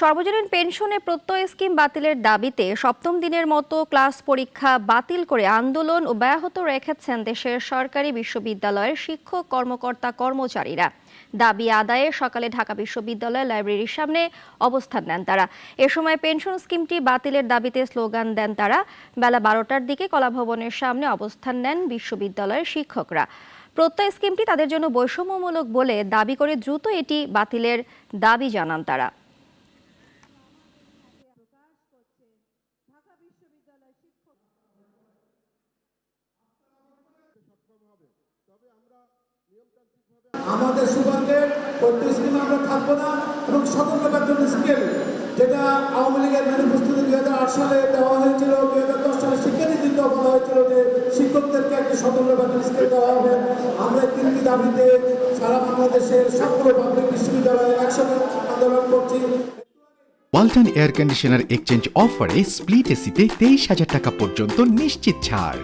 সর্বজনীন পেনশনে প্রত্যয় স্কিম বাতিলের দাবিতে সপ্তম দিনের মতো ক্লাস পরীক্ষা বাতিল করে আন্দোলন অব্যাহত রেখেছেন দেশের সরকারি বিশ্ববিদ্যালয়ের শিক্ষক, কর্মকর্তা, কর্মচারীরা। দাবি আদায়ে সকালে ঢাকা বিশ্ববিদ্যালয় লাইব্রেরির সামনে অবস্থান নেন তারা। এ সময় পেনশন স্কিমটি বাতিলের দাবিতে স্লোগান দেন তারা। বেলা বারোটার দিকে কলাভবনের সামনে অবস্থান নেন বিশ্ববিদ্যালয়ের শিক্ষকরা। প্রত্যয় স্কিমটি তাদের জন্য বৈষম্যমূলক বলে দাবি করে দ্রুত এটি বাতিলের দাবি জানান তারা। আমাদের সুবাদে স্কিমে আমরা থাকব না এবং স্বতন্ত্র বেতন স্কেল যেটা আওয়ামী লীগের ম্যানিফেস্টোতে দুই হাজার আট সালে দেওয়া হয়েছিল দুই হাজার দশ সালে শিক্ষানীতিতে বলা হয়েছিল যে শিক্ষকদেরকে একটি স্বতন্ত্র বেতন স্কেল দেওয়া হবে। আমরা তিনটি দাবিতে সারা বাংলাদেশের সবগুলো পাবলিক বিশ্ববিদ্যালয়ে একসঙ্গে আন্দোলন করছি। ওয়ালটন এয়ার কন্ডিশনার এক্সচেঞ্জ অফারে স্প্লিট এসিতে তেইশ হাজার টাকা পর্যন্ত নিশ্চিত ছাড়।